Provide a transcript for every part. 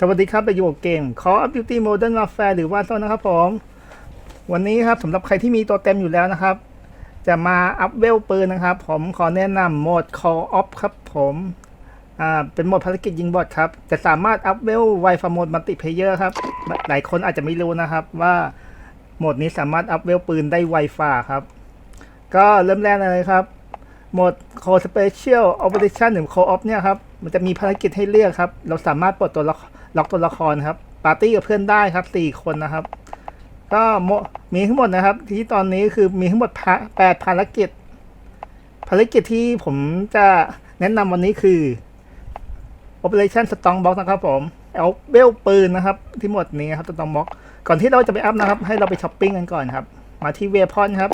สวัสดีครับไปอยู่กับเกม Call of Duty Modern Warfare หรือว่าโซนนะครับผม วันนี้ครับสำหรับใครที่มีตัวเต็มอยู่แล้วนะครับ จะมาอัพเวลปืนนะครับ ผมขอแนะนำโหมด Call Off ครับผมอ่าเป็นโหมดภารกิจยิงบอทครับ จะสามารถอัพเวลไวฟาโหมดมัลติเพเยอร์ครับ หลายคนอาจจะไม่รู้นะครับว่าโหมดนี้สามารถอัพเวลปืนได้ไวฟ้าครับ ก็เริ่มแรกเลยครับโหมด c o Special Operation หรือ Co op เนี่ยครับมันจะมีภารกิจให้เลือกครับ เราสามารถปลดตัวละ ล็อกตัวละครครับปาร์ตี้กับเพื่อนได้ครับสี่คนนะครับ ก็มีทั้งหมดนะครับ ที่ตอนนี้คือมีทั้งหมดแปดภารกิจ ภารกิจที่ผมจะแนะนำวันนี้คือ Operation Strong Box นะครับผมเอาเบลปืนนะครับ ที่หมดนี้ครับ Strong Box ก่อนที่เราจะไปอัพนะครับ ให้เราไปช้อปปิ้งกันก่อนครับ มาที่เวพอนครับ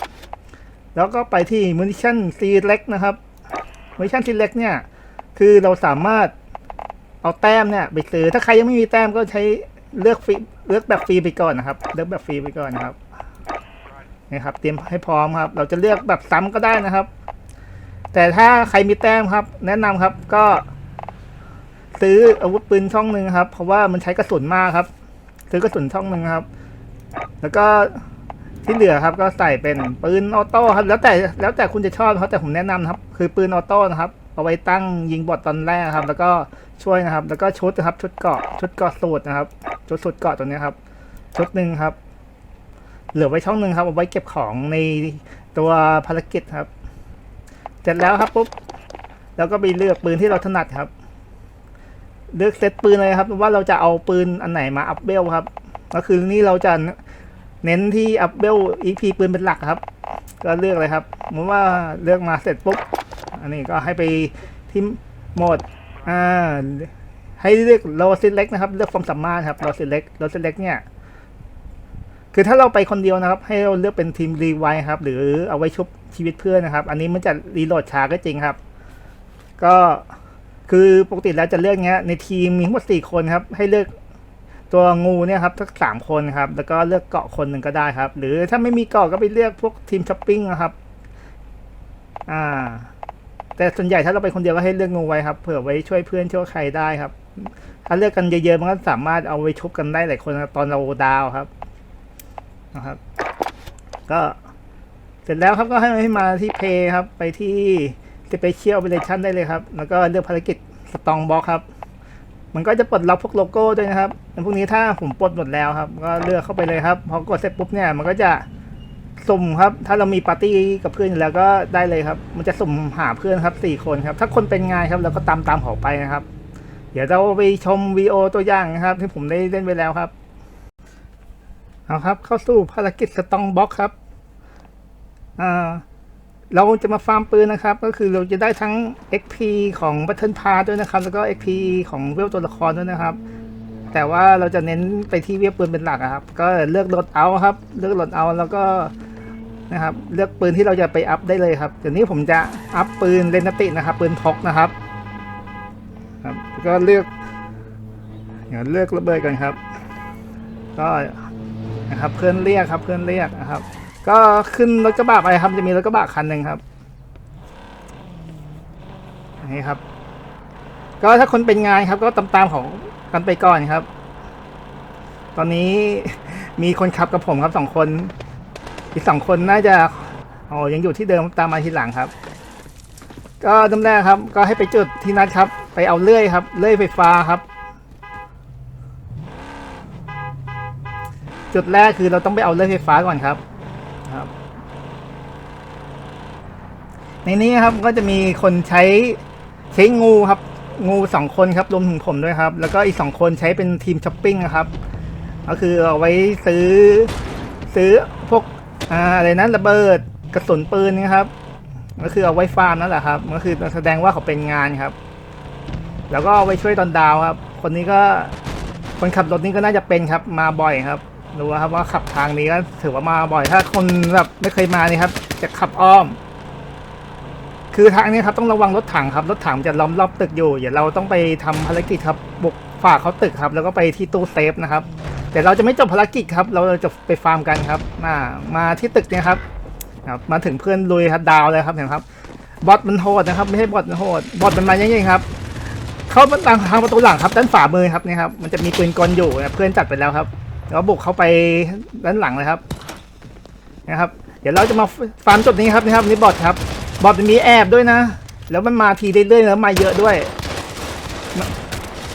แล้วก็ไปที่ munition select นะครับ munition select เนี่ย คือเราสามารถ เอาแต้มเนี่ยไปซื้อถ้าใครยังไม่มีแต้มก็ใช้เลือกฟรีเลือกแบบฟรีไปก่อนนะครับ เลือกแบบฟรีไปก่อนนะครับนี่ครับ เตรียมให้พร้อมครับ เราจะเลือกแบบซ้ำก็ได้นะครับ แต่ถ้าใครมีแต้มครับ แนะนำครับก็ ซื้ออาวุธปืนช่องหนึ่งครับ เพราะว่ามันใช้กระสุนมากครับ ซื้อกระสุนช่องหนึ่งครับ แล้วก็ที่เหลือครับ ก็ใส่เป็นปืนออโต้ครับ แล้วแต่แล้วแต่คุณจะชอบครับแต่ผมแนะนำครับ คือปืนออโต้นะครับเอาไว้ตั้งยิงบอทตอนแรกครับ แล้วก็ ช่วยนะครับ แล้วก็ชุดนะครับ ชุดเกาะชุดเกาะสูตรนะครับ ชุดสูตรเกาะตัวนี้ครับ ชุดหนึ่งครับ เหลือไว้ช่องหนึ่งครับเอาไว้เก็บของในตัวภารกิจครับ เสร็จแล้วครับปุ๊บแล้วก็ไปเลือกปืนที่เราถนัดครับ เลือกเซตปืนเลยครับ ว่าเราจะเอาปืนอันไหนมาอัพเบลครับ ก็คือนี่เราจะเน้นที่อัพเบลอีพีปืนเป็นหลักครับ ก็เลือกเลยครับสมมติว่าเลือกมาเสร็จปุ๊บอันนี้ก็ให้ไปที่โหมด อ่าให้เลือก low select นะครับ เลือกความสามารถครับ low select low select เนี่ย คือถ้าเราไปคนเดียวนะครับ ให้เราเลือกเป็นทีมรีไวครับ หรือเอาไว้ชุบชีวิตเพื่อนนะครับ อันนี้มันจะรีโหลดช้าก็จริงครับ ก็คือปกติแล้วจะเลือกเงี้ยในทีมมีทั้งหมดสี่คนครับ ให้เลือกตัวงูเนี่ยครับสักสามคนครับ แล้วก็เลือกเกาะคนหนึ่งก็ได้ครับ หรือถ้าไม่มีเกาะก็ไปเลือกพวกทีมช้อปปิ้งนะครับ อ่า แต่ส่วนใหญ่ถ้าเราไปคนเดียวก็ให้เลือกงูไว้ครับเผื่อไว้ช่วยเพื่อนช่วยใครได้ครับ ถ้าเลือกกันเยอะๆมันก็สามารถเอาไว้ชุบกันได้หลายคนครับตอนเราดาวครับนะครับ ก็เสร็จแล้วครับก็ให้ให้มาที่เพย์ครับ ไปที่สเปเชียลเ p เ r ชั่นได้เลยครับ แล้วก็เลือกภารกิจสตองบ็อกครับ มันก็จะปลดล็อกพวกโลโก้ด้วยนะครับพวกนี้ถ้าผมปลดหมดแล้วครับ ก็เลือกเข้าไปเลยครับ พอกดเสร็จปุ๊บเนี่ยมันก็จะ สุ่มครับ ถ้าเรามีปาร์ตี้กับเพื่อนแล้วก็ได้เลยครับ มันจะสุ่มหาเพื่อนครับสี่คนครับ ถ้าคนเป็นงานครับเราก็ตามตามเขาไปนะครับ เดี๋ยวเราไปชมวีโอตัวอย่างนะครับ ที่ผมได้เล่นไปแล้วครับเอาครับ เข้าสู่ภารกิจสตองบ็อกครับอ่าเราจะมาฟาร์มปืนนะครับ ก็คือเราจะได้ทั้ง XP ของ Battle Pass ด้วยนะครับ แล้วก็ XP ของเวลตัวละครด้วยนะครับ แต่ว่าเราจะเน้นไปที่เวลปืนเป็นหลักอะครับ ก็เลือกโหลดเอาครับ เลือกโหลดเอาแล้วก็ นะครับ เลือกปืนที่เราจะไปอัพได้เลยครับเดี๋ยวนี้ผมจะอัพปืนเลนตินะครับ ปืนพกนะครับครับ ก็เลือกเดี๋ยวเลือกระเบิดกันครับ ก็นะครับเพื่อนเรียกครับเพื่อนเรียกนะครับ ก็ขึ้นรถกระบะไปครับจะมีรถกระบะคันหนึ่งครับนี่ครับ ก็ถ้าคนเป็นงานครับ ก็ตามตามๆของกันไปก่อนครับ ตอนนี้มีคนขับกับผมครับสองคน อีกสองคนน่าจะโอ๋อยังอยู่ที่เดิมตามมาทีหลังครับ ก็เริ่มแรกครับ ก็ให้ไปจุดที่นัดครับ ไปเอาเลื่อยครับ เลื่อยไฟฟ้าครับ จุดแรกคือเราต้องไปเอาเลื่อยไฟฟ้าก่อนครับครับ ในนี้ครับก็จะมีคนใช้ใช้งูครับ งูสองคนครับรวมถึงผมด้วยครับ แล้วก็อีกสองคนใช้เป็นทีมช้อปปิ้งนะครับ ก็คือเอาไว้ซื้อซื้อพวก อ่าอะไรนะระเบิดกระสุนปืนนะครับ ก็คือเอาไว้ฟาร์มนั่นแหละครับ ก็คือแสดงว่าเขาเป็นงานครับ แล้วก็เอาไว้ช่วยตอนดาวครับ คนนี้ก็คนขับรถนี้ก็น่าจะเป็นครับ มาบ่อยครับรู้ครับว่าขับทางนี้ก็ถือว่ามาบ่อย ถ้าคนแบบไม่เคยมานี่ครับ จะขับอ้อม คือทางนี้ครับต้องระวังรถถังครับ รถถังจะล้อมรอบตึกอยู่ เดี๋ยวเราต้องไปทำภารกิจครับบุกฝ่าเขาตึกครับ แล้วก็ไปที่ตู้เซฟนะครับ แต่เราจะไม่จบภารกิจครับ เราจะไปฟาร์มกันครับ มา มาที่ตึกเนี่ยครับครับมาถึงเพื่อนลุยครับดาวเลยครับเห็นครับ บอทมันโหดนะครับ ไม่ใช่บอทมันโหด บอทมันมาอย่างนี้ครับ เข้าทางทางประตูหลังครับด้านฝ่ามือครับนี่ครับ มันจะมีปืนกลอยู่เพื่อนจัดไปแล้วครับแล้วบุกเข้าไปด้านหลังเลยครับ นะครับ เดี๋ยวเราจะมาฟาร์มจุดนี้ครับนี่ครับนี่บอทครับ บอทจะมีแอบด้วยนะ แล้วมันมาทีเรื่อยๆแล้วมาเยอะด้วย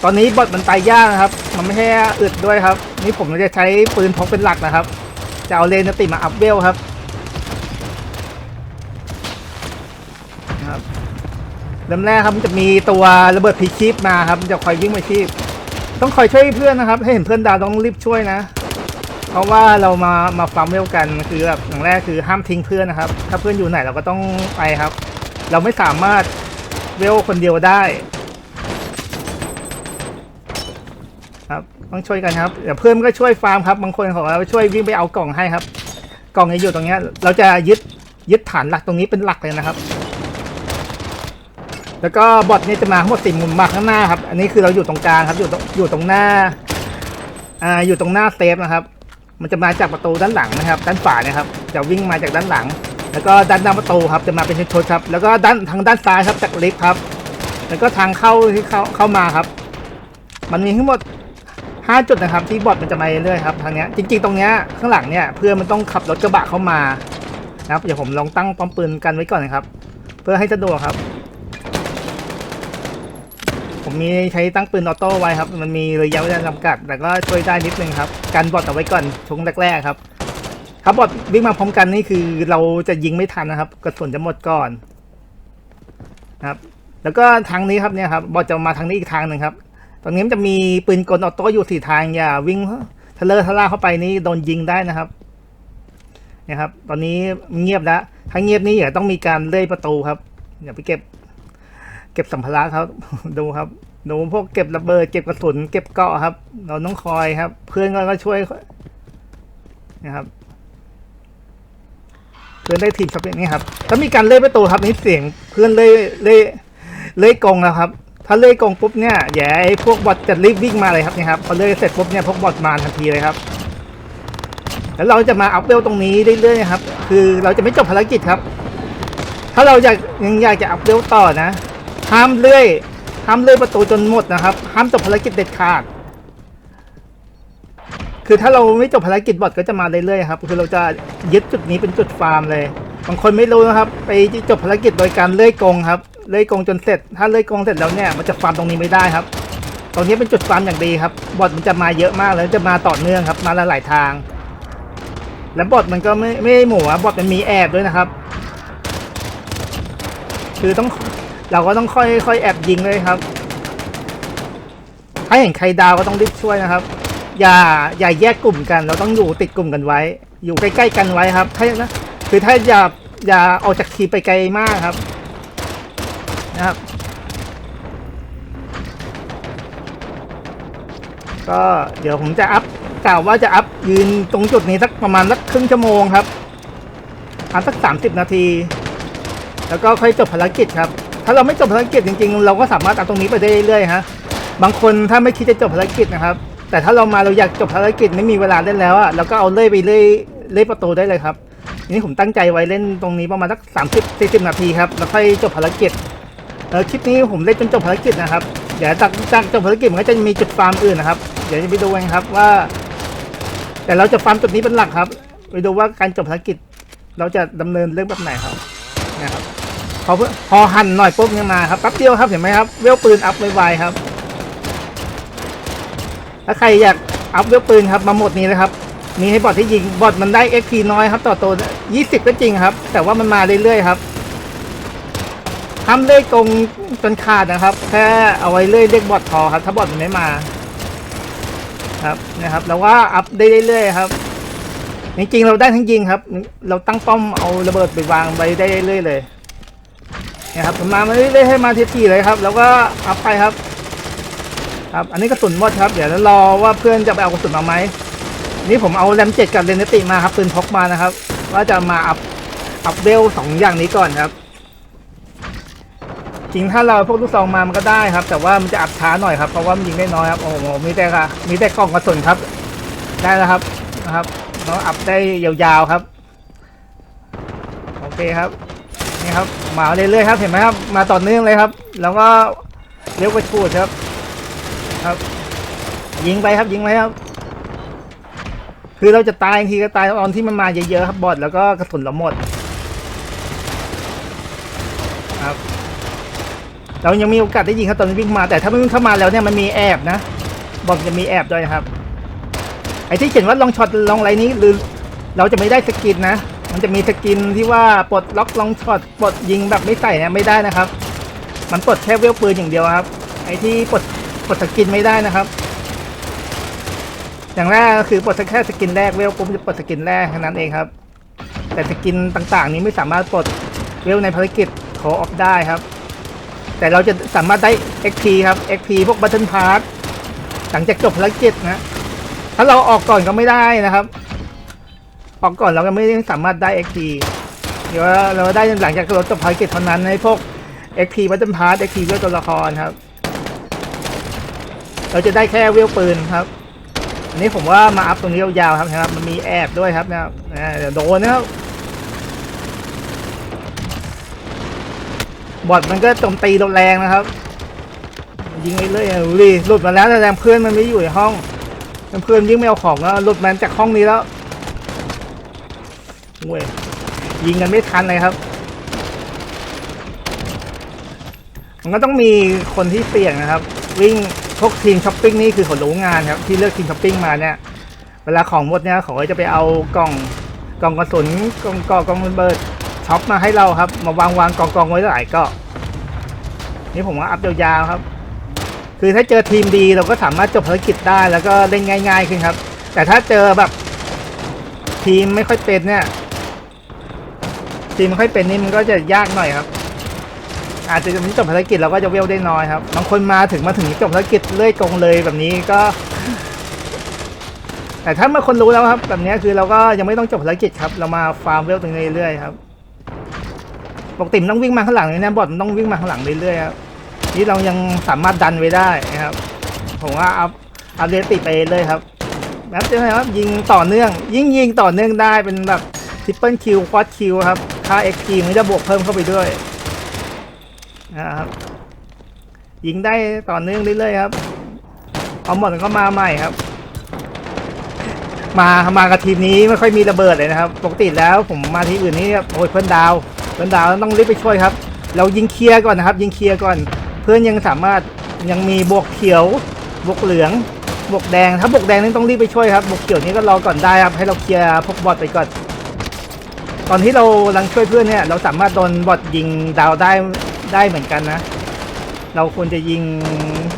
ตอนนี้บอทมันตายยากนะครับ มันไม่ใช่อึดด้วยครับ นี่ผมจะใช้ปืนพกเป็นหลักนะครับ จะเอาเลนสติมาอัพเวลครับครับเริ่มแรกครับมันจะมีตัวระเบิดพีชีพมาครับมันจะคอยวิ่งไปชีพ ต้องคอยช่วยเพื่อนนะครับ ให้เห็นเพื่อนดาวต้องรีบช่วยนะ เพราะว่าเรามามาฟาร์มเวลกันคือแบบอย่างแรกคือห้ามทิ้งเพื่อนนะครับ ถ้าเพื่อนอยู่ไหนเราก็ต้องไปครับ เราไม่สามารถเวลคนเดียวได้ ครับ ต้องช่วยกันครับเดี๋ยวเพื่อนก็ช่วยฟาร์มครับบางคนของเราช่วยวิ่งไปเอากล่องให้ครับ กล่องจะอยู่ตรงเนี้ยเราจะยึดยึดฐานหลักตรงนี้เป็นหลักเลยนะครับ แล้วก็บอทนี่จะมาทั้งหมดสี่มุมมาข้างหน้าครับ อันนี้คือเราอยู่ตรงกลางครับอยู่ตรงอยู่ตรงหน้าอ่าอยู่ตรงหน้าเซฟนะครับ มันจะมาจากประตูด้านหลังนะครับ ด้านฝาเนี่ยครับจะวิ่งมาจากด้านหลัง แล้วก็ด้านหน้าประตูครับจะมาเป็นชุดครับ แล้วก็ด้านทางด้านซ้ายครับจากลิฟต์ครับ แล้วก็ทางเข้าที่เข้าเข้ามาครับ มันมีทั้งหมด ห้าจุดนะครับที่บอทมันจะมาเรื่อยๆครับทางเนี้ยจริงๆตรงเนี้ยข้างหลังเนี่ยเพื่อนมันต้องขับรถกระบะเข้ามานะครับเดี๋ยวผมลองตั้งป้อมปืนกันไว้ก่อนนะครับ เพื่อให้สะดวกครับ ผมมีใช้ตั้งปืนออโต้ไว้ครับ มันมีระยะเวลาจำกัด แต่ก็ช่วยได้นิดนึงครับกันบอทเอาไว้ก่อนช่วงแรกๆครับถ้าบบอทวิ่งมาพร้อมกันนี่คือเราจะยิงไม่ทันนะครับ กระสุนจะหมดก่อนนะครับ แล้วก็ทางนี้ครับเนี่ยครับบอทจะมาทางนี้อีกทางหนึ่งครับ ตรงนี้มันจะมีปืนกลออโต้อยู่สี่ทางอย่าวิ่งทะเลอทะล่าเข้าไปนี่โดนยิงได้นะครับนี่ยครับ ตอนนี้เงียบแล้วถ้าเงียบนี่เดี๋ยวต้องมีการเลื่อยประตูครับอย่าไปเก็บ เก็บสัมภาระครับดูครับดูพวกเก็บระเบิดเก็บกระสุนเก็บเกาะครับ เราต้องคอยครับ เพื่อนก็ช่วยนะครับเพื่อนได้ทีมช็อปอย่างนี้ครับถ้ามีการเลื่อยประตูครับนี่เสียงเพื่อนเลื่อยเลื่อยเลื่อยกรงนะครับ ถ้าเลื่อยกรงปุ๊บเนี่ยอย่าไอ้พวกบอทจะรีบวิ่งมาเลยครับนี่ครับพอเลื่อยเสร็จปุ๊บเนี่ยพวกบอทมาทันทีเลยครับแล้วเราจะมาอัพเวลตรงนี้เรื่อยๆครับ คือเราจะไม่จบภารกิจครับ ถ้าเราอยากยังอยากจะอัพเวลต่อนะห้ามเลื่อยห้ามเลื่อยประตูจนหมดนะครับห้ามจบภารกิจเด็ดขาดคือถ้าเราไม่จบภารกิจบอทก็จะมาเรื่อยๆครับ คือเราจะยึดจุดนี้เป็นจุดฟาร์มเลย บางคนไม่รู้นะครับ ไปจบภารกิจโดยการเลื่อยกงครับ เลื่อยกงจนเสร็จ ถ้าเลื่อยกงเสร็จแล้วเนี่ยมันจะฟาร์มตรงนี้ไม่ได้ครับ ตรงนี้เป็นจุดฟาร์มอย่างดีครับ บอทมันจะมาเยอะมากแล้วจะมาต่อเนื่องครับ มาหลายทาง แล้วบอทมันก็ไม่ไม่หมู่อะบอทมันมีแอบด้วยนะครับ คือต้องเราก็ต้องค่อยค่อยแอบยิงเลยครับ ถ้าเห็นใครดาวก็ต้องรีบช่วยนะครับ อย่าอย่าแยกกลุ่มกัน เราต้องอยู่ติดกลุ่มกันไว้ อยู่ใกล้ ๆ กันไว้ครับ ถ้านะคือถ้าอย่าอย่าออกจากทีไปไกลมากครับ นะครับ ก็เดี๋ยวผมจะอัพกล่าวว่าจะอัพยืนตรงจุดนี้สักประมาณสักครึ่งชั่วโมงครับอัพสักสามสิบนาที แล้วก็ค่อยจบภารกิจครับ ถ้าเราไม่จบภารกิจจริง ๆ เราก็สามารถเอาตรงนี้ไปได้เรื่อยๆฮะบางคนถ้าไม่คิดจะจบภารกิจนะครับ แต่ถ้าเรามาเราอยากจบภารกิจไม่มีเวลาเล่นแล้วอะเราก็เอาเลื่อยไปเลื่อยเลื่อยประตูได้เลยครับนี้ผมตั้งใจไว้เล่นตรงนี้ประมาณสักสามสิบสี่สิบนาทีครับ แล้วค่อยจบภารกิจ เออคลิปนี้ผมเล่นจนจบภารกิจนะครับ เดี๋ยวจากจากจบภารกิจมันก็จะมีจุดฟาร์มอื่นนะครับ เดี๋ยวจะไปดูกันครับว่า แต่เราจะฟาร์มจุดนี้เป็นหลักครับ ไปดูว่าการจบภารกิจ เราจะดำเนินเรื่องแบบไหนครับนะครับพอเพื่อพอหั่นหน่อยปุ๊บเนี่ยมาครับแป๊บเดียวครับเห็นไหมครับเวลปืนอัพไวๆครับ ถ้าใครอยากอัพเวลปืนครับมาหมดนี้นะครับมีให้บอทที่ยิงบอทมันได้ XP น้อยครับ ต่อตัว20 ก็จริงครับ แต่ว่ามันมาเรื่อยๆครับ ห้ามเลื่อยกรงจนขาดนะครับ แค่เอาไว้เลื่อยเรียกบอทพอครับ ถ้าบอทมันไม่มา ครับนะครับแล้วว่าอัพได้เรื่อยๆครับจริงๆเราได้ทั้งยิงครับ เราตั้งป้อมเอาระเบิดไปวางไว้ได้เรื่อยๆเลยนะครับผมมามาเรื่อยๆให้มาทีๆเลยครับ แล้วก็อัพไปครับ ครับอันนี้กระสุนหมดครับ เดี๋ยวรอว่าเพื่อนจะไปเอากระสุนมาไหมนี่ผมเอาแรมเจ็ดกับเรนเนติมาครับปืนพกมานะครับ ว่าจะมาอัพอัพเวลสองอย่างนี้ก่อนครับ จริงถ้าเราพวกลูกซองมามันก็ได้ครับ แต่ว่ามันจะอัพช้าหน่อยครับเพราะว่ามันยิงได้น้อยครับโอ้โหมีแต่ค่ะ มีแต่กล่องกระสุนครับ ได้แล้วครับนะครับเราอัพได้ยาวๆครับโอเคครับนี่ครับมาเรื่อยๆครับเห็นไหมครับมาต่อเนื่องเลยครับ แล้วก็เร็วกว่าชูดครับ ครับ ยิงไปครับยิงไปครับ คือเราจะตายบางทีก็ตายตอนที่มันมาเยอะๆครับบอดแล้วก็กระสุนเราหมด ครับ เรายังมีโอกาสได้ยิงครับตอนนี้วิ่งมาแต่ถ้ามันวิ่งเข้ามาแล้วเนี่ยมันมีแอบนะบอดจะมีแอบด้วยครับ ไอ้ที่เขียนว่าลองช็อตลองไรนี้หรือเราจะไม่ได้สกินนะ มันจะมีสกินที่ว่าปลดล็อกลองช็อตปลดยิงแบบไม่ใส่เนี่ยไม่ได้นะครับ มันปลดแค่เวลปืนอย่างเดียวครับ ไอ้ที่ปลดปลดสกินไม่ได้นะครับ อย่างแรกก็คือปลดแค่สกินแรกเวลปุ๊บจะปลดสกินแรกแค่นั้นเองครับ แต่สกินต่างๆ นี้ไม่สามารถปลดเวลในภารกิจขอออฟได้ครับ แต่เราจะสามารถได้ XP ครับ XP พวกบัตเทิลพาร์หลังจากจบภารกิจนะ ถ้าเราออกก่อนก็ไม่ได้นะครับ ออกก่อนเราก็ไม่สามารถได้ XP เดี๋ยวเราได้หลังจากเราจบภารกิจเท่านั้นในพวก XP บัตเทิลพาร์ XP ด้วยตัวละครครับ เราจะได้แค่เวลปืนครับอันนี้ผมว่ามาอัพตรงนี้ยาวๆครับนะครับ มันมีแอบด้วยครับนะครับเดี๋ยวโดนนะครับ บอดมันก็โจมตีเราแรงนะครับ ยิงไปเรื่อยดูดิหลุดมาแล้วแต่เพื่อนมันไม่อยู่ในห้องเพื่อนยิ่งไม่เอาของแล้วหลุดมันจากห้องนี้แล้วเว้ยยิงกันไม่ทันเลยครับ มันก็ต้องมีคนที่เสี่ยงนะครับ วิ่งพวกทีมช้อปปิ้งนี่คือเขารู้งานครับ ที่เลือกทีมช้อปปิ้งมาเนี่ย เวลาของหมดเนี่ยเขาจะไปเอากล่องกล่องกระสุนกล่องกล่องกล่องระเบิด ช็อปมาให้เราครับ มาวางวางกองกองไว้หลายก็ นี่ผมว่าอัพยาวๆครับ คือถ้าเจอทีมดีเราก็สามารถจบภารกิจได้แล้วก็เล่นง่าย ๆ ขึ้นครับ แต่ถ้าเจอแบบทีมไม่ค่อยเป็นเนี่ยทีมไม่ค่อยเป็นนี่มันก็จะยากหน่อยครับ อาจจะจบภารกิจเราก็จะเวลได้น้อยครับบางคนมาถึงมาถึงจบภารกิจเลื่อยกงเลยแบบนี้ก็ แต่ถ้าเมาคนรู้แล้วครับ แบบนี้คือเราก็ยังไม่ต้องจบภารกิจครับ เรามาฟาร์มเวลตรงนี้เรื่อยๆครับ ปกติมันต้องวิ่งมาข้างหลังเลยนะบอทมันต้องวิ่งมาข้างหลังเรื่อยๆครับนี่เรายังสามารถดันไว้ได้นะครับ ผมว่าอัพอัพเดตติไปเลยครับแบบจะไหมครับยิงต่อเนื่อง ยิ่งยิงต่อเนื่องได้เป็นแบบทริปเปิลคิวควอดคิวครับค่าเอ็กซ์คิวมันจะบวกเพิ่มเข้าไปด้วยนะครับยิงได้ต่อเนื่องเรื่อยๆครับเอาหมดก็มาใหม่ครับ มามากับทีมนี้ไม่ค่อยมีระเบิดเลยนะครับ ปกติแล้วผมมาที่อื่นนี่โอ้ยเพื่อนดาว เพื่อนดาวต้องรีบไปช่วยครับ เรายิงเคลียร์ก่อนนะครับ ยิงเคลียร์ก่อน เพื่อนยังสามารถยังมีบวกเขียวบวกเหลืองบวกแดงถ้าบวกแดงนี่ต้องรีบไปช่วยครับบวกเขียวนี้ก็รอก่อนได้ครับให้เราเคลียร์พวกบอทไปก่อนตอนที่เรากำลังช่วยเพื่อนเนี่ยเราสามารถโดนบอทยิงดาวได้ได้เหมือนกันนะ เราควรจะยิง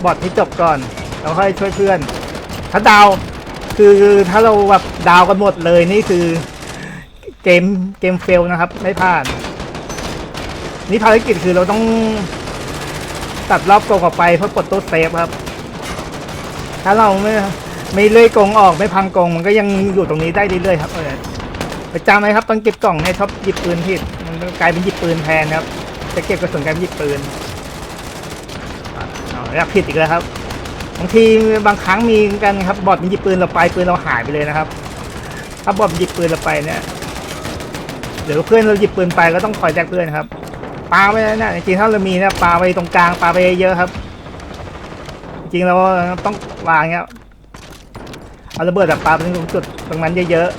บอทให้จบก่อน เราค่อยช่วยเพื่อน ถ้าดาวคือถ้าเราแบบดาวกันหมดเลยนี่คือเกมเกมเฟลนะครับ ไม่ผ่าน นี่ภารกิจคือเราต้องตัดรอบกงออกไปเพื่อปลดตู้เซฟครับ ถ้าเราไม่ไม่เลื่อยกงออกไม่พังกงมันก็ยังอยู่ตรงนี้ได้เรื่อยๆครับเออประจำไหมครับตอนเก็บกล่องเนี่ยชอบหยิบปืนผิดมันกลายเป็นหยิบปืนแทนครับจะเก็บกระสุนกลายเป็นหยิบปืนอะเอาแล้วผิดอีกแล้วครับบางทีบางครั้งมีกันครับบอดมันหยิบปืนเราไปปืนเราหายไปเลยนะครับ ถ้าบอดหยิบปืนเราไปเนี่ยหรือเพื่อนเราหยิบปืนไปก็ต้องคอยแจกเพื่อนครับ ปลาไปนะเนี่ยจริงถ้าเรามีนี่ยปาไปตรงกลางปลาไปเยอะครับ จริงเราต้องวางเงี้ยเอาระเบิดแบบปลาไปตรงจุดตรงนั้นเยอะ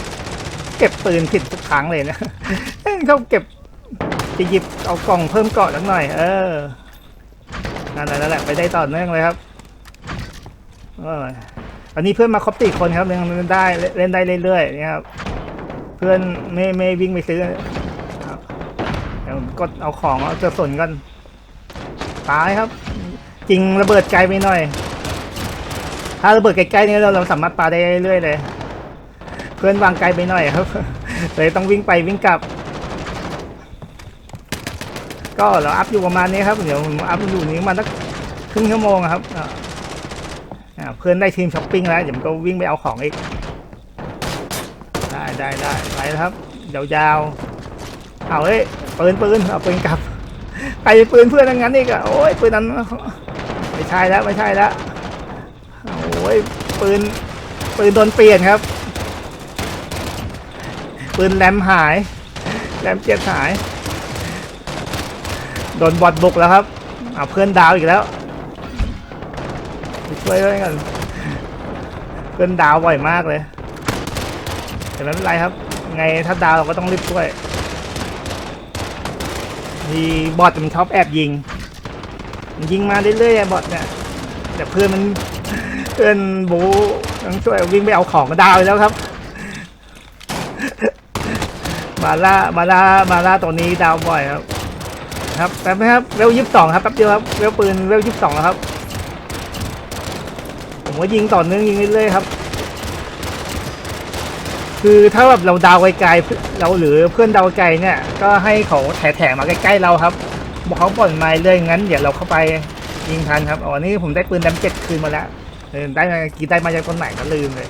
ๆเก็บปืนผิดทุกครั้งเลยนะเขาเก็บจะหยิบเอากล่องเพิ่มเกาะสักหน่อย เออนั่นแหละนั่นแหละไปได้ต่อเนื่องเลยครับเออตอนนี้เพื่อนมาครบตีคนครับยังเล่นได้เล่นได้เรื่อยๆนี่ครับเพื่อนไม่ไม่วิ่งไปซื้อ กดเอาของเอากระสนกันตายครับ จริงระเบิดไกลไปหน่อย ถ้าระเบิดใกล้ๆนี้เราเราสามารถปาได้เรื่อยๆเลย เพื่อนวางไกลไปหน่อยครับเลยต้องวิ่งไปวิ่งกลับ ก็เราอัพอยู่ประมาณนี้ครับเดี๋ยวผมอัพอยู่นี้ประมาณสักครึ่งชั่วโมงครับเพื่อนได้ทีมช้อปปิ้งแล้วเดี๋ยวผมก็วิ่งไปเอาของอีก ได้ได้ได้ไปแล้วครับยาวๆเอาเฮ้ย ปืนปืนเอาปืนกลับไปปืนเพื่อนทั้งนั้นอีกอะโอ้ยปืนนั้นไม่ใช่แล้วไม่ใช่แล้วโอ้ยปืนปืนโดนเปลี่ยนครับ ปืนแรมหายแรมเจ็ดหายโดนบอดบุกแล้วครับเอาเพื่อนดาวอีกแล้วช่วยด้วยกันเพื่อนดาวบ่อยมากเลยแต่ไม่เป็นไรครับ ไงถ้าดาวเราก็ต้องรีบช่วย มีบอทมันชอบแอบยิง มันยิงมาเรื่อยๆไอ้บอทเนี่ยแต่เพื่อนมันเพื่อนบูต้องช่วยวิ่งไปเอาของดาวไปแล้วครับ มาล่ามาล่ามาล่าตัวนี้ดาวบ่อยครับ ครับแป๊บนะครับเวลยิบสองครับแป๊บเดียวครับเวลปืนเวลยิบสองแล้วครับผมว่ายิงต่อเนื่องยิงเรื่อยๆครับ คือถ้าแบบเราดาวไกลๆเราหรือเพื่อนดาวไกลเนี่ย ก็ให้เขาแถๆมาใกล้ๆเราครับบอกเขาปล่อยไม้เลยงั้นเดี๋ยวเราเข้าไปยิงทันครับอ๋อนี่ผมได้ปืนดำเจ็ดคืนมาแล้วเออได้มากี่ได้มาจากต้นไหนก็ลืมเลย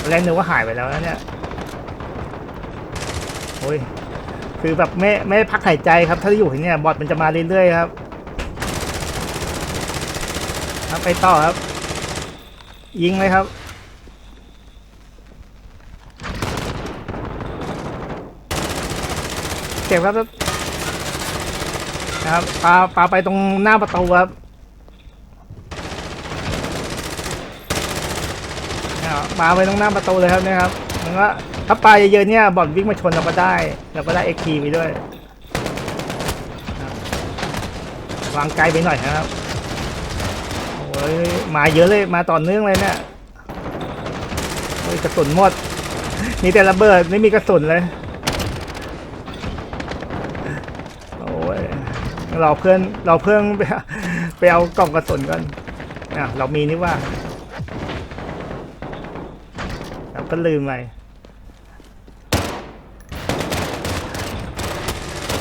ตอนแรกนึกว่าหายไปแล้วนะเนี่ยโอ้ยคือแบบไม่ไม่พักหายใจครับ ถ้าอยู่ที่เนี่ยบอทมันจะมาเรื่อยๆครับครับไปต่อครับ ยิงเลยครับ เก็บครับนะครับปาปาไปตรงหน้าประตูครับเนี่ยปาไปตรงหน้าประตูเลยครับเนี่ยครับมันก็ถ้าปลาเยอะๆเนี่ยบอลวิ่งมาชนเราก็ได้เราก็ได้เอ็กทีไปด้วยวางไกลไปหน่อยครับโอ้ยมาเยอะเลยมาต่อเนื่องเลยเนี่ยโอ้ยกระสุนหมดมีแต่ระเบิดไม่มีกระสุนเลย โอ้ย เราเพื่อนเราเพื่อนไปไปเอากล่องกระสุนก่อนอะเรามีนี่ว่า เราก็ลืมไป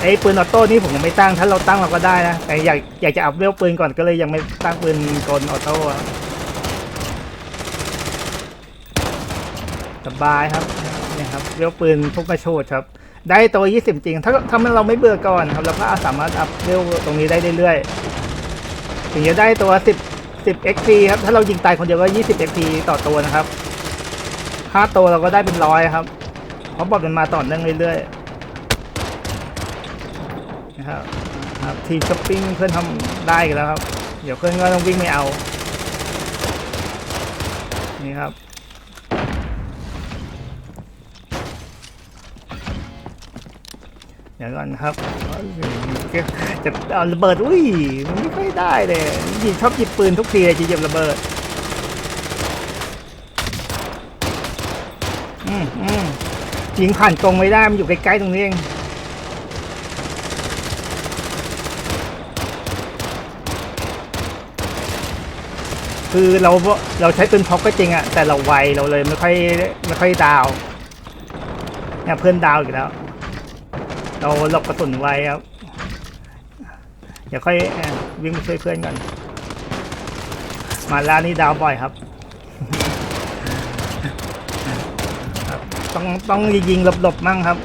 ไอ้ปืนออโต้นี่ผมยังไม่ตั้งถ้าเราตั้งเราก็ได้นะแต่อยากอยากจะอัพเวลปืนก่อนก็เลยยังไม่ตั้งปืนกลออโต้สบายครับเนี่ยครับเวลปืนทุกกระโชดครับ ได้ตัว 20 จริง ถ้าถ้ามันเราไม่เบื่อก่อนครับเราก็สามารถอัพเวลตรงนี้ได้เรื่อยๆถึงจะได้ตัว 10 10 XP ครับถ้าเรายิงตายคนเดียวก็ 20 XP ต่อตัวนะครับ5ตัวเราก็ได้เป็นร้อยครับเพราะบอทมันมาต่อเนื่องเรื่อยๆนะครับครับทีช้อปปิ้งเพื่อนทำได้กันแล้วครับ เดี๋ยวเพื่อนก็ต้องวิ่งไม่เอา นี่ครับ เดี๋ยวก่อนครับจะเอาระเบิดอุ้ยมันไม่ค่อยได้เลยหยิบชอบหยิบปืนทุกทีเลยจะหยิบระเบิดอืมอืมยิงผ่านกรงไม่ได้มันอยู่ใกล้ๆตรงนี้เองคือเราเราใช้ปืนพกก็จริงอะแต่เราไวเราเลยไม่ค่อยไม่ค่อยดาวเนี่ยเพื่อนดาวอีกแล้ว เราหลบกระสุนไว้ครับ เดี๋ยวค่อยวิ่งไปช่วยเพื่อนกันมาร้านนี้ดาวบ่อยครับ ต้องต้องยิงหลบๆมั่งครับ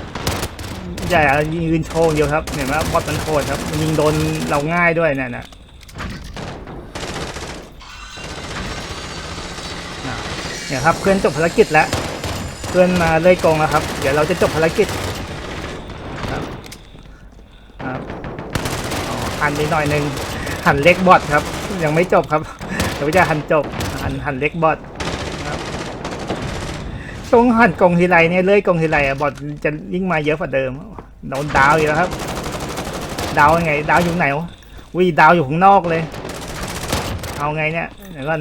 อย่ายืนโชว์เดียวครับ เห็นไหมบอสมันโคตรครับ ยิงโดนเราง่ายด้วยเนี่ยนะเนี่ยครับเพื่อนจบภารกิจแล้ว เพื่อนมาเลยกรงแล้วครับ เดี๋ยวเราจะจบภารกิจ ครับอ๋อ หันไปหน่อยหนึ่งหันเล็กบอทครับ ยังไม่จบครับเดี๋ยวจะหันจบหันหันเล็กบอทครับตรงหันกองทีไรเนี่ยเลื่อยกองทีไรอะบอทจะยิ่งมาเยอะกว่าเดิมโดนดาวอีกแล้วครับ ดาวยังไง ดาวอยู่ไหนวะวิดาวอยู่ข้างนอกเลย เอาไงเนี่ยเดี๋ยวก่อน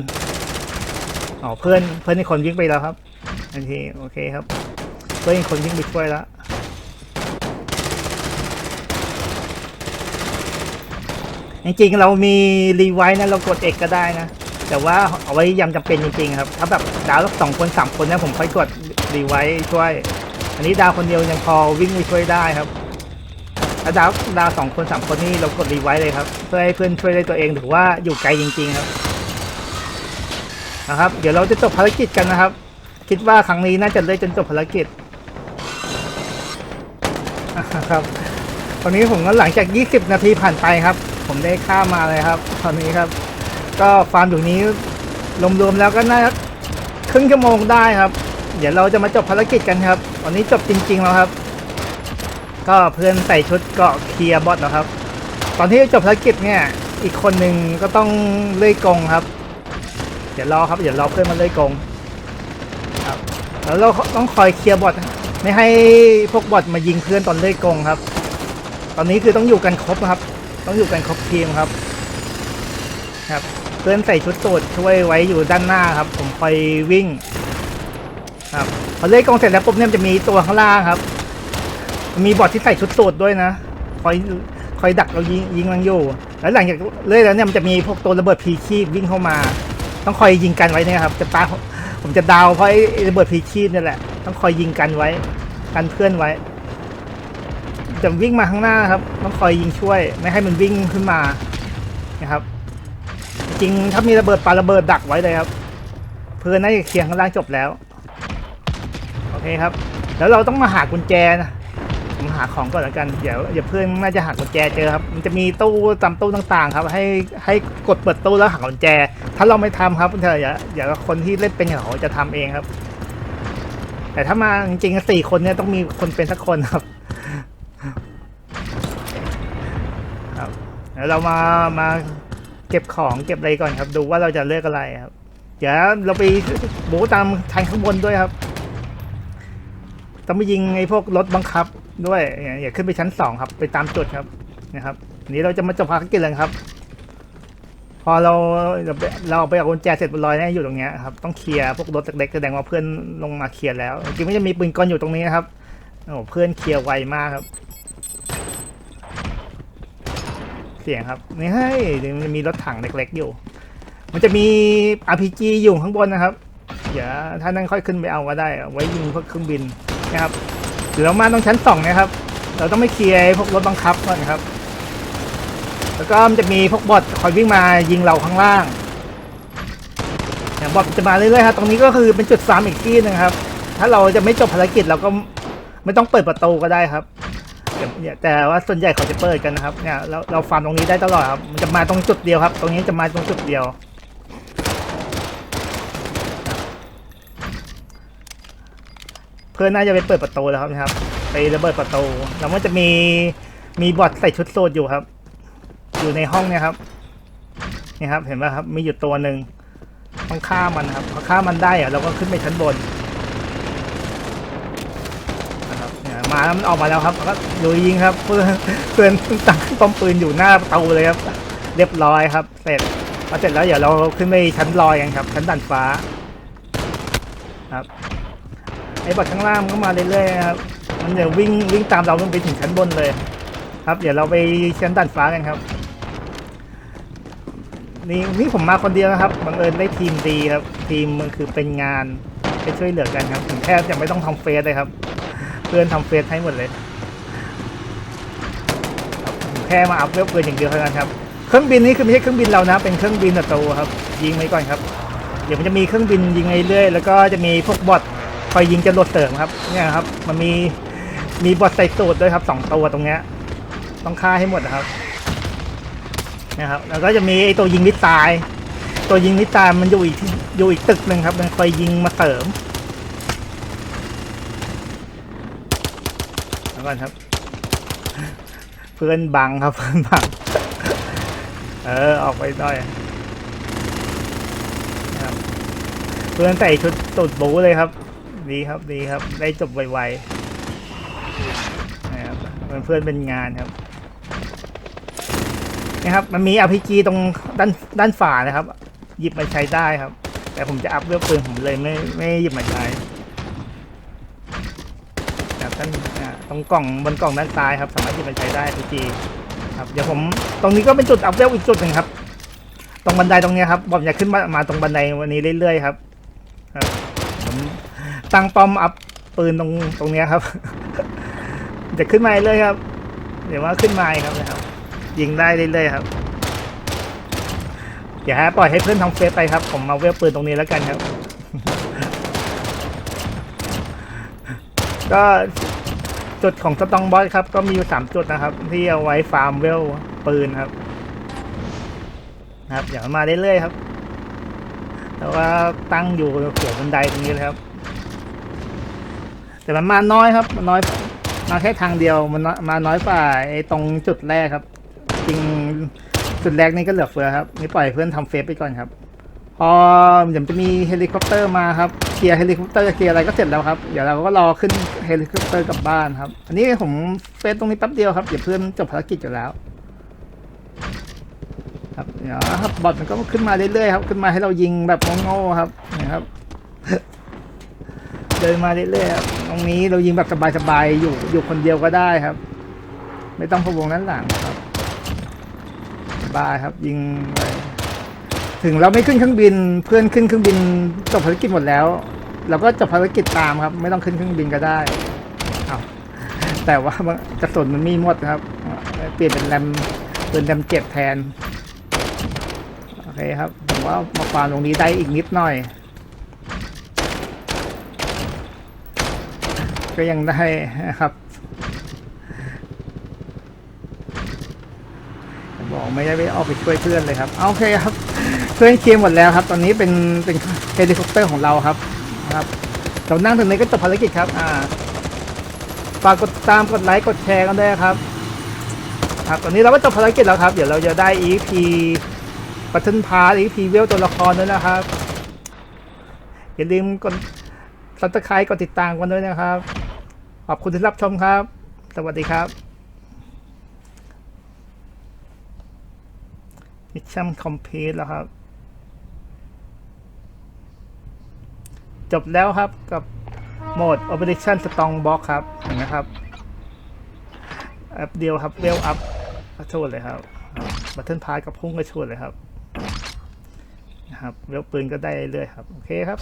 อ๋อเพื่อนเพื่อนนี่คนวิ่งไปแล้วครับโอเคโอเคครับ เพื่อนอีกคนวิ่งไปช่วยแล้ว จริงๆเรามีรีไวท์นะเรากดเอกก็ได้นะ แต่ว่าเอาไว้ยำจำเป็นจริงๆครับ ถ้าแบบดาวสองคนสามคนนี่ผมค่อยกดรีไวท์ช่วย อันนี้ดาวคนเดียวยังพอวิ่งไปช่วยได้ครับถ้าดาวดาวสองคนสามคนนี่เรากดรีไวท์เลยครับ เพื่อให้เพื่อนช่วยได้ตัวเองถือว่าอยู่ไกลจริง ๆครับนะครับ เดี๋ยวเราจะจบภารกิจกันนะครับ คิดว่าครั้งนี้น่าจะเลยจนจบภารกิจครับตอนนี้ผมก็หลังจาก 20 นาทีผ่านไปครับ ผมได้ข้ามมาเลยครับ ตอนนี้ครับ ก็ฟาร์มอยู่นี้รวมๆแล้วก็น่าครึ่งชั่วโมงได้ครับ เดี๋ยวเราจะมาจบภารกิจกันครับ วันนี้จบจริง ๆ แล้วครับ ก็เพื่อนใส่ชุดเกาะเคลียร์บอทแล้วครับ ตอนที่จบภารกิจเนี่ย อีกคนหนึ่งก็ต้องเลื่อยกงครับ เดี๋ยวรอครับเดี๋ยวรอเพื่อนมาเลื่อยกงครับ แล้วเราต้องคอยเคลียร์บอทไม่ให้พวกบอทมายิงเพื่อนตอนเลื่อยกงครับ ตอนนี้คือต้องอยู่กันครบครับ ต้องอยู่กันครบทีมครับ ครับ เพื่อนใส่ชุดสูทช่วยไว้อยู่ด้านหน้าครับ ผมคอยวิ่ง ครับพอเลื่อยกรงเสร็จแล้วปุ๊บเนี่ยจะมีตัวข้างล่างครับ มีบอทที่ใส่ชุดสูทด้วยนะคอยคอยดักเรายิงยิงมันอยู่แล้วหลังจากเลื่อยแล้วเนี่ยมันจะมีพวกตัวระเบิดพีชีพวิ่งเข้ามา ต้องคอยยิงกันไว้นี่ยครับ จะตาผมจะดาวเพราะไอ้ระเบิดพีชีพนี่แหละ ต้องคอยยิงกันไว้ กันเพื่อนไว้ จะวิ่งมาข้างหน้าครับ ต้องคอยยิงช่วย ไม่ให้มันวิ่งขึ้นมานะครับ จริงถ้ามีระเบิดปาระเบิดดักไว้เลยครับ เพื่อนน่าจะเคลียร์ข้างล่างจบแล้ว โอเคครับ แล้วเราต้องมาหากุญแจนะผมหาของก่อนแล้วกันเดี๋ยวเดี๋ยวเพื่อนน่าจะหากุญแจเจอครับ มันจะมีตู้ตามตู้ต่างๆ ครับ ให้ให้กดเปิดตู้แล้วหากุญแจ ถ้าเราไม่ทำครับเธออย่าอย่าคนที่เล่นเป็นอย่างเขาจะทำเองครับ แต่ถ้ามาจริงๆสี่คนเนี่ยต้องมีคนเป็นสักคนครับ แล้วเรามามาเก็บของเก็บอะไรก่อนครับ ดูว่าเราจะเลือกอะไรครับ เดี๋ยวเราไปบูตามทางข้างบนด้วยครับต้องไปยิงไอ้พวกรถบังคับด้วยอย่าขึ้นไปชั้นสองครับ ไปตามจุดครับนะครับนี้เราจะมาจบภารกิจเลยครับ พอเราเราไปเราไปเอากุญแจเสร็จบนลอยเนี่ยอยู่ตรงเนี้ยครับต้องเคลียร์พวกรถเล็กๆแสดงว่าเพื่อนลงมาเคลียร์แล้วจริงไม่จะมีปืนกลอยู่ตรงนี้นะครับโอ้เพื่อนเคลียร์ไวมากครับ เสียงครับนี่เฮ้ยยวมันจะมีรถถังเล็กๆอยู่ มันจะมี RPG อยู่ข้างบนนะครับเดี๋ยวถ้านั่นค่อยขึ้นไปเอาก็ได้เอาไว้ยิงพวกเครื่องบินนะครับหรือเรามาตรงชั้นสองนะครับ เราต้องไม่เคลียร์พวกรถบังคับก่อนครับ แล้วก็มันจะมีพวกบอทคอยวิ่งมายิงเราข้างล่างอย่างบอทจะมาเรื่อยๆครับตรงนี้ก็คือเป็นจุดฟามอีกที่นึงครับ ถ้าเราจะไม่จบภารกิจเราก็ไม่ต้องเปิดประตูก็ได้ครับ แต่เนี่ยแต่ว่าส่วนใหญ่เขาจะเปิดกันนะครับเนี่ยเราเราฟาร์มตรงนี้ได้ตลอดครับมันจะมาตรงจุดเดียวครับ ตรงนี้จะมาตรงจุดเดียวเพื่อนน่าจะไปเปิดประตูแล้วครับนะครับ ไประเบิดประตูแล้วมันจะมีมีบอทใส่ชุดโซดอยู่ครับ อยู่ในห้องเนี่ยครับนี่ครับ เห็นไหมครับ มีอยู่ตัวหนึ่งต้องฆ่ามันครับพอฆ่ามันได้อะเราก็ขึ้นไปชั้นบนนะครับเนี่ย มาแล้วมันออกมาแล้วครับก็ลุยยิงครับเพื่อนเพื่อนตั้งป้อมปืนอยู่หน้าประตูเลยครับ เรียบร้อยครับ เสร็จพอเสร็จแล้วเดี๋ยวเราขึ้นไปชั้นลอยกันครับ ชั้นดันฟ้าครับไอ้บอทข้างล่างก็มาเรื่อยๆครับมันเดี๋ยววิ่งวิ่งตามเราขึ้นไปถึงชั้นบนเลย ครับ เดี๋ยวเราไปชั้นดันฟ้ากันครับนี่นี่ผมมาคนเดียวนะครับบังเอิญได้ทีมดีครับ ทีมมันคือเป็นงานไปช่วยเหลือกันครับผมแทบจะไม่ต้องทำเฟซเลยครับ พื่อนทำเฟซให้หมดเลยแค่มาอัพเวลเกินอย่างเดียวเท่านั้นครับเครื่องบินนี่คือไม่ใช่เครื่องบินเรานะ เป็นเครื่องบินศัตรูครับ ยิงไว้ก่อนครับ เดี๋ยวมันจะมีเครื่องบินยิงเรื่อยๆแล้วก็จะมีพวกบอทคอยยิงจรวดเสริมครับ เนี่ยครับ มันมีมีบอทใส่สูตรด้วยครับสองตัวตรงเนี้ยต้องฆ่าให้หมดนะครับนะครับแล้วก็จะมีไอตัวยิงมิสไซล์ตัวยิงมิสไซล์มันอยู่อีกอยู่อีกตึกหนึ่งครับมันคอยยิงมาเสริมแล้ว ก่อนครับ เพื่อนบังครับ เพื่อนบัง เออออกไปหน่อยครับเพื่อนใส่ชุดตูดบูเลยครับ ดีครับดีครับ ได้จบไวๆนะครับเพื่อนเป็นงานครับนะครับมันมีอ RPG ตรงด้านด้านฝานะครับ หยิบมาใช้ได้ครับ แต่ผมจะอัพเวลปืนผมเลยไม่ไม่หยิบมาใช้แบบด้านอ่าต รงกล่องบนกล่องด้านซ้ายครับ สามารถหยิบมาใช้ได้ RPG ครับเดี๋ยวผมตรงนี้ก็เป็นจุดอัพเวลอีกจุดหนึ่งครับ ตรงบันไดตรงนี้ครับผมจะขึ้นมามาตรงบันไดวันนี้เรื่อยๆครับครับผมตั้งป้อมอัพปืนตรงตรงนี้ครับ จะขึ้นมาเรื่อยๆครับ เดี๋ยวว่าขึ้นมาครับนะครับ ยิงได้เรื่อยๆครับอย่าให้ปล่อยให้เพื่อนทำเฟซไปครับ ผมมาเวลปืนตรงนี้แล้วกันครับ ก็ จุดของสตองบอสครับ ก็มีอยู่สามจุดนะครับ ที่เอาไว้ฟาร์มเวลปืนครับ นะครับ อย่ามาเรื่อยๆครับ แต่ว่าตั้งอยู่หัวบันไดตรงนี้เลยครับ แต่มันมาน้อยครับมันน้อยมาแค่ทางเดียวมันมาน้อยกว่าไอ้ตรงจุดแรกครับ จริงจุดแรกนี่ก็เหลือเฟือครับนี่ปล่อยเพื่อนทำเฟซไปก่อนครับ พอเดี๋ยวจะมีเฮลิคอปเตอร์มาครับเคลียร์เฮลิคอปเตอร์เคลียร์อะไรก็เสร็จแล้วครับเดี๋ยวเราก็รอขึ้นเฮลิคอปเตอร์กลับบ้านครับ อันนี้ผมเฟซตรงนี้แป๊บเดียวครับเดี๋ยวเพื่อนจบภารกิจอยู่แล้ว ครับเดี๋ยวครับบอทมันก็ขึ้นมาเรื่อยๆครับขึ้นมาให้เรายิงแบบโง่ๆครับนะครับเดินมาเรื่อยๆครับตรงนี้เรายิงแบบสบายๆอยู่อยู่คนเดียวก็ได้ครับ ไม่ต้องพะวงนั้นหลังครับสบายครับยิงไป ถึงเราไม่ขึ้นเครื่องบินเพื่อนขึ้นเครื่องบินจบภารกิจหมดแล้ว เราก็จบภารกิจตามครับ ไม่ต้องขึ้นเครื่องบินก็ได้เอาแต่ว่ากระสุนมันมีหมดครับ เปลี่ยนเป็นแรมเป็นแรมเจ็ดแทนโอเคครับผมว่ามาความตรงนี้ได้อีกนิดหน่อย ก็ยังได้นะครับบอกไม่ได้ไปออกไปช่วยเพื่อนเลยครับ โอเคครับ เพื่อนเคลียร์หมดแล้วครับ ตอนนี้เป็นเป็นเฮลิคอปเตอร์ของเราครับครับเรานั่งตรงนี้ก็จบภารกิจครับ อ่าฝากกดตามกดไลค์กดแชร์กันด้วยครับ ครับ ตอนนี้เราก็จบภารกิจแล้วครับ เดี๋ยวเราจะได้ EP ปัตเทิลพาร์ EP เวลตัวละครด้วยนะครับ อย่าลืมกดซับสไครต์กดติดตามกันด้วยนะครับ ขอบคุณที่รับชมครับ สวัสดีครับมิชชั่นคอมพลีทแล้วครับ จบแล้วครับกับโหมด Operation Strong Box ครับเห็นไหมครับแอปเดียวครับเวลอัพกระโชดเลยครับบัตเทิลพาร์กับพุ่งกระโชดเลยครับนะครับเวลปืนก็ได้เรื่อยครับ โอเคครับ